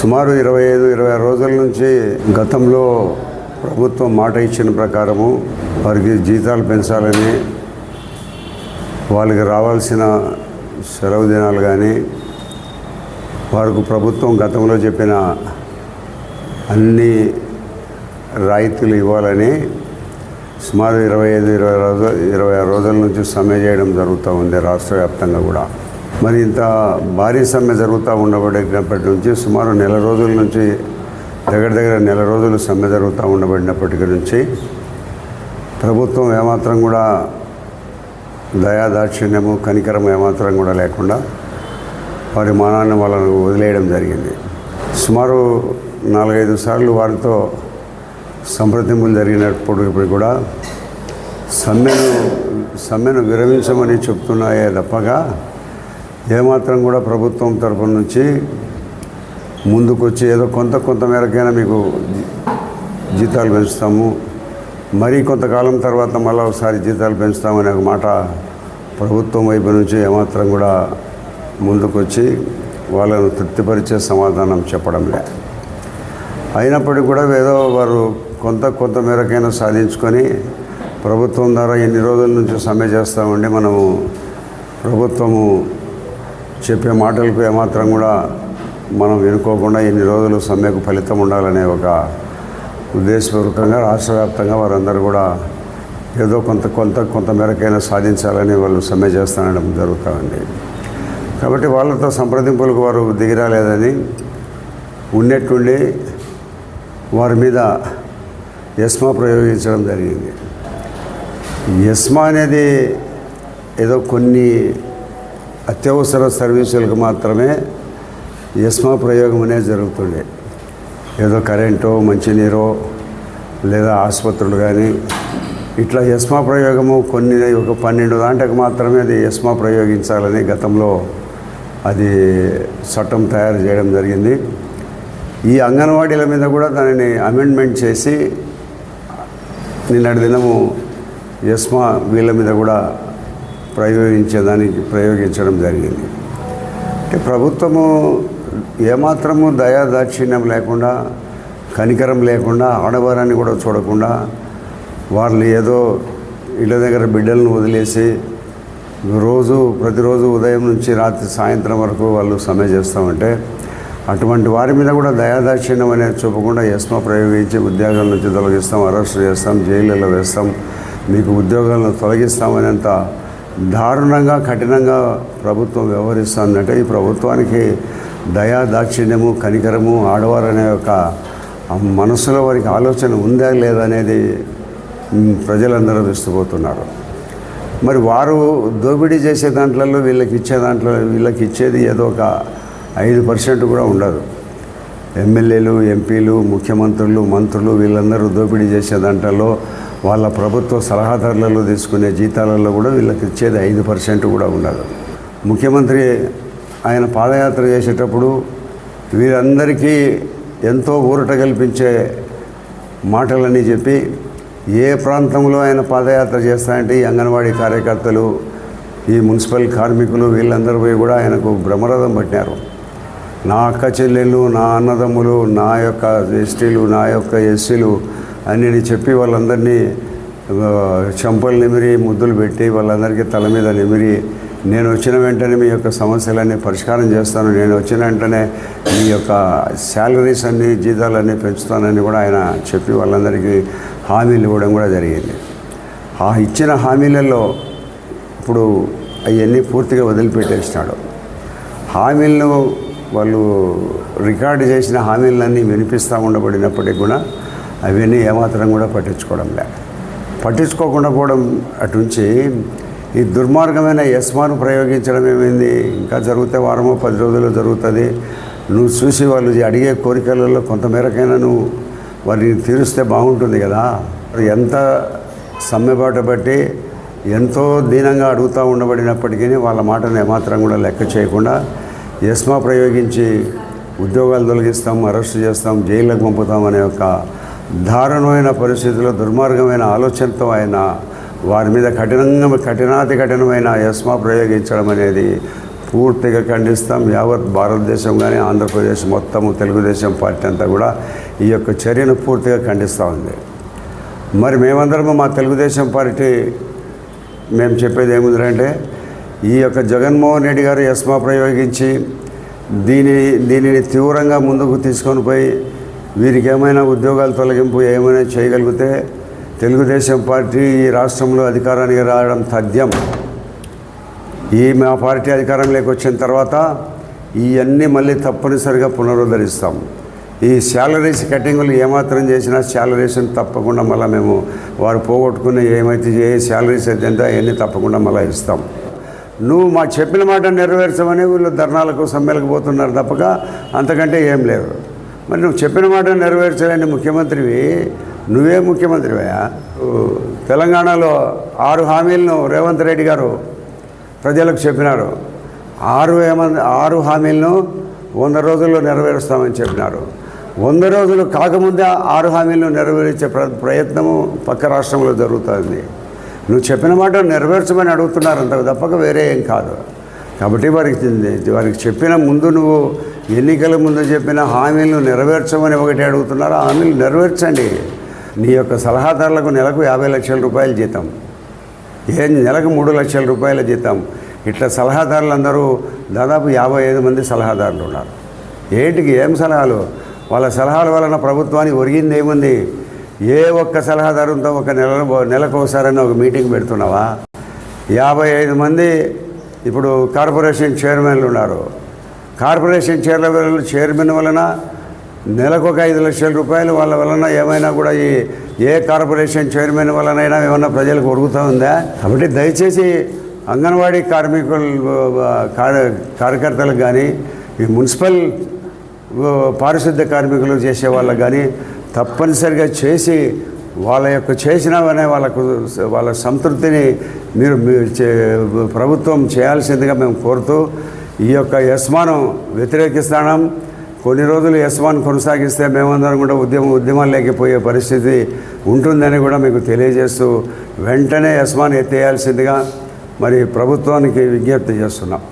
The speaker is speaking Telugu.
సుమారు ఇరవై ఐదు ఇరవై ఆరు రోజుల నుంచి గతంలో ప్రభుత్వం మాట ఇచ్చిన ప్రకారము వారికి జీతాలు పెంచాలని వాళ్ళకి రావాల్సిన సెలవు దినాలు కానీ వారికి ప్రభుత్వం గతంలో చెప్పిన అన్ని రాయితీలు ఇవ్వాలని సుమారు ఇరవై ఐదు ఇరవై రోజు ఇరవై ఆరు రోజుల నుంచి సమ్మె చేయడం జరుగుతూ ఉంది రాష్ట్ర వ్యాప్తంగా కూడా. మరి ఇంత భారీ సమ్మె జరుగుతూ ఉండబడినప్పటి నుంచి సుమారు నెల రోజుల నుంచి దగ్గర దగ్గర నెల రోజులు సమ్మె జరుగుతూ ఉండబడినప్పటికి నుంచి ప్రభుత్వం ఏమాత్రం కూడా దయాదాక్షిణ్యము కనికరం ఏమాత్రం కూడా లేకుండా వారి మానాన్ని వాళ్ళను వదిలేయడం జరిగింది. సుమారు నాలుగైదు సార్లు వారితో సంప్రదింపులు జరిగినప్పుడు ఇప్పుడు కూడా సమ్మెను సమ్మెను విరమించమని చెప్తున్నాయే తప్పగా ఏమాత్రం కూడా ప్రభుత్వం తరపు నుంచి ముందుకొచ్చి ఏదో కొంత కొంత మేరకైనా మీకు జీతాలు పెంచుతాము. మరీ కొంతకాలం తర్వాత మళ్ళీ ఒకసారి జీతాలు పెంచుతామనే ఒక మాట ప్రభుత్వం వైపు నుంచి ఏమాత్రం కూడా ముందుకొచ్చి వాళ్ళను తృప్తిపరిచే సమాధానం చెప్పడం లేదు. అయినప్పటికీ కూడా ఏదో వారు కొంత కొంత మేరకైనా సాధించుకొని ప్రభుత్వం ద్వారా ఎన్ని రోజుల నుంచి సమ్మె చేస్తామండి మనము ప్రభుత్వము చెప్పే మాటలకు ఏమాత్రం కూడా మనం వినుకోకుండా ఎన్ని రోజులు సమ్మెకు ఫలితం ఉండాలనే ఒక ఉద్దేశపూర్వకంగా రాష్ట్ర వ్యాప్తంగా వారందరూ కూడా ఏదో కొంత కొంత కొంతమేరకైనా సాధించాలని వాళ్ళు సమ్మె చేస్తానడం జరుగుతామండి. కాబట్టి వాళ్ళతో సంప్రదింపులకు వారు దిగిరాలేదని ఉన్నట్టుండి వారి మీద ఎస్మా ప్రయోగించడం జరిగింది. ఎస్మా అనేది ఏదో కొన్ని అత్యవసర సర్వీసులకు మాత్రమే ఎస్మా ప్రయోగం అనేది జరుగుతుండే ఏదో కరెంటో మంచినీరో లేదా ఆసుపత్రులు కానీ ఇట్లా ఎస్మా ప్రయోగము కొన్ని ఒక పన్నెండు దాంట్లకు మాత్రమే అది ఎస్మా ప్రయోగించాలని గతంలో అది చట్టం తయారు చేయడం జరిగింది. ఈ అంగన్వాడీల మీద కూడా దానిని అమెండ్మెంట్ చేసి నిన్నటి దినము ఎస్మా వీళ్ళ మీద కూడా ప్రయోగించేదానికి ప్రయోగించడం జరిగింది. అంటే ప్రభుత్వము ఏమాత్రము దయా దాక్షిణ్యం లేకుండా కనికరం లేకుండా ఆడవారాన్ని కూడా చూడకుండా వాళ్ళు ఏదో ఇళ్ళ దగ్గర బిడ్డలను వదిలేసి రోజు ప్రతిరోజు ఉదయం నుంచి రాత్రి సాయంత్రం వరకు వాళ్ళు సమ్మె చేస్తామంటే అటువంటి వారి మీద కూడా దయాదాక్షిణ్యం అనేది చూపకుండా ఎస్మా ప్రయోగించి ఉద్యోగాల నుంచి తొలగిస్తాం అరెస్ట్ చేస్తాం జైళ్ళలో వేస్తాం మీకు ఉద్యోగాలను తొలగిస్తామనేంత దారుణంగా కఠినంగా ప్రభుత్వం వ్యవహరిస్తుందంటే ఈ ప్రభుత్వానికి దయా దాక్షిణ్యము కనికరము ఆడవారు అనే ఒక మనసులో వారికి ఆలోచన ఉందా లేదా అనేది ప్రజలందరూ విస్తుపోతున్నారు. మరి వారు దోపిడీ చేసే దాంట్లలో వీళ్ళకి ఇచ్చే దాంట్లో వీళ్ళకి ఇచ్చేది ఏదో ఒక ఐదు పర్సెంట్ కూడా ఉండదు. ఎమ్మెల్యేలు ఎంపీలు ముఖ్యమంత్రులు మంత్రులు వీళ్ళందరూ దోపిడీ చేసే దాంట్లో వాళ్ళ ప్రభుత్వ సలహాదారులలో తీసుకునే జీతాలలో కూడా వీళ్ళకి ఇచ్చేది ఐదు పర్సెంట్ కూడా ఉండదు ముఖ్యమంత్రి ఆయన పాదయాత్ర చేసేటప్పుడు వీరందరికీ ఎంతో ఊరట కల్పించే మాటలని చెప్పి ఏ ప్రాంతంలో ఆయన పాదయాత్ర చేస్తాయంటే ఈ అంగన్వాడీ కార్యకర్తలు ఈ మున్సిపల్ కార్మికులు వీళ్ళందరూ పోయి కూడా ఆయనకు బ్రహ్మరథం పట్టినారు. నా అక్క చెల్లెళ్ళు నా అన్నదమ్ములు నా యొక్క ఎస్టీలు నా యొక్క ఎస్సీలు అని చెప్పి వాళ్ళందరినీ చెంపలు నిమిరి ముద్దులు పెట్టి వాళ్ళందరికీ తల మీద నిమిరి నేను వచ్చిన వెంటనే మీ యొక్క సమస్యలన్నీ పరిష్కారం చేస్తాను నేను వచ్చిన వెంటనే మీ యొక్క శాలరీస్ అన్నీ జీతాలన్నీ పెంచుతానని కూడా ఆయన చెప్పి వాళ్ళందరికీ హామీలు ఇవ్వడం కూడా జరిగింది. ఆ ఇచ్చిన హామీలలో ఇప్పుడు అవన్నీ పూర్తిగా వదిలిపెట్టేసినాడు. హామీలను వాళ్ళు రికార్డు చేసిన హామీలన్నీ వినిపిస్తూ ఉండబడినప్పటికీ కూడా అవన్నీ ఏమాత్రం కూడా పట్టించుకోవడం లే. పట్టించుకోకుండా పోవడం అటుంచి ఈ దుర్మార్గమైన యస్మాను ప్రయోగించడం ఏమైంది? ఇంకా జరిగితే వారమో పది రోజుల్లో జరుగుతుంది. నువ్వు చూసి వాళ్ళు అడిగే కోరికలలో కొంతమేరకైనా నువ్వు వారిని తీరుస్తే బాగుంటుంది కదా. ఎంత సమ్మెబాట బట్టి ఎంతో దీనంగా అడుగుతూ ఉండబడినప్పటికీ వాళ్ళ మాటను ఏమాత్రం కూడా లెక్క చేయకుండా యస్మా ప్రయోగించి ఉద్యోగాలు తొలగిస్తాం అరెస్ట్ చేస్తాం జైళ్ళకు పంపుతాం అనే ఒక దారుణమైన పరిస్థితుల్లో దుర్మార్గమైన ఆలోచనతో ఆయన వారి మీద కఠినంగా కఠినాతి కఠినమైన యస్మా ప్రయోగించడం అనేది పూర్తిగా ఖండిస్తాం. యావత్ భారతదేశం కానీ ఆంధ్రప్రదేశ్ మొత్తము తెలుగుదేశం పార్టీ అంతా కూడా ఈ యొక్క చర్యను పూర్తిగా ఖండిస్తూ ఉంది. మరి మేమందరము మా తెలుగుదేశం పార్టీ మేము చెప్పేది ఏముందంటే ఈ యొక్క జగన్మోహన్ రెడ్డి గారు యస్మా ప్రయోగించి దీని దీనిని తీవ్రంగా ముందుకు తీసుకొని పోయి వీరికి ఏమైనా ఉద్యోగాలు తొలగింపు ఏమైనా చేయగలిగితే తెలుగుదేశం పార్టీ ఈ రాష్ట్రంలో అధికారానికి రావడం తథ్యం. ఈ మా పార్టీ అధికారంలోకి వచ్చిన తర్వాత ఇవన్నీ మళ్ళీ తప్పనిసరిగా పునరుద్ధరిస్తాం. ఈ శాలరీస్ కటింగులు ఏమాత్రం చేసినా శాలరీస్ని తప్పకుండా మళ్ళీ మేము వారు పోగొట్టుకునే ఏమైతే ఏ శాలరీస్ అయితే అవన్నీ తప్పకుండా మళ్ళీ ఇస్తాం. నువ్వు మా చెప్పిన మాట నెరవేర్చమని వీళ్ళు ధర్నాలకు సమ్మెలకు పోతున్నారు తప్పక అంతకంటే ఏం లేదు. మరి నువ్వు చెప్పిన మాట నెరవేర్చలేని ముఖ్యమంత్రివి నువ్వే ముఖ్యమంత్రివా తెలంగాణలో ఆరు హామీలను రేవంత్ రెడ్డి గారు ప్రజలకు చెప్పినారు. ఆరు ఏమంది ఆరు హామీలను వంద రోజుల్లో నెరవేరుస్తామని చెప్పినారు. వంద రోజులు కాకముందే ఆరు హామీలను నెరవేర్చే ప్ర ప్రయత్నము పక్క రాష్ట్రంలో జరుగుతుంది. నువ్వు చెప్పిన మాట నెరవేర్చమని అడుగుతున్నారు అంతకు తప్పక వేరే ఏం కాదు. కాబట్టి వారికి వారికి చెప్పిన ముందు నువ్వు ఎన్నికల ముందు చెప్పిన హామీలను నెరవేర్చమని ఒకటి అడుగుతున్నారు. ఆ హామీలు నెరవేర్చండి. నీ యొక్క సలహాదారులకు నెలకు యాభై లక్షల రూపాయలు జీతం. ఏ నెలకు మూడు లక్షల రూపాయల జీతం. ఇట్లా సలహాదారులందరూ దాదాపు యాభై ఐదు మంది సలహాదారులు ఉన్నారు. ఏంటికి? ఏం సలహాలు? వాళ్ళ సలహాల వలన ప్రభుత్వానికి ఒరిగింది ఏముంది? ఏ ఒక్క సలహాదారుతో ఒక నెల నెలకు ఒకసారైనా ఒక మీటింగ్ పెడుతున్నావా? యాభై ఐదు మంది ఇప్పుడు కార్పొరేషన్ చైర్మన్లు ఉన్నారు. కార్పొరేషన్ చైర్మన్ చైర్మన్ వలన నెలకు ఒక ఐదు లక్షల రూపాయలు వాళ్ళ వలన ఏమైనా కూడా ఈ ఏ కార్పొరేషన్ చైర్మన్ వలనైనా ఏమైనా ప్రజలకు ఒరుగుతూ ఉందా? కాబట్టి దయచేసి అంగన్వాడీ కార్మికులు కార్యకర్తలకు కానీ ఈ మున్సిపల్ పారిశుద్ధ్య కార్మికులు చేసే వాళ్ళకి కానీ తప్పనిసరిగా చేసి వాళ్ళ యొక్క చేసినవనే వాళ్ళకు వాళ్ళ సంతృప్తిని మీరు మీరు చే- ప్రభుత్వం చేయాల్సిందిగా మేము కోరుతూ ఈ యొక్క యస్మాను వ్యతిరేకిస్తాం కొన్ని రోజులు యస్మాన్ కొనసాగిస్తే మేమందరం కూడా ఉద్యమం ఉద్యమాలు లేకపోయే పరిస్థితి ఉంటుందని కూడా మీకు తెలియజేస్తూ వెంటనే యస్మాన్ ఎత్తేయాల్సిందిగా మరి ప్రభుత్వానికి విజ్ఞప్తి చేస్తున్నాం.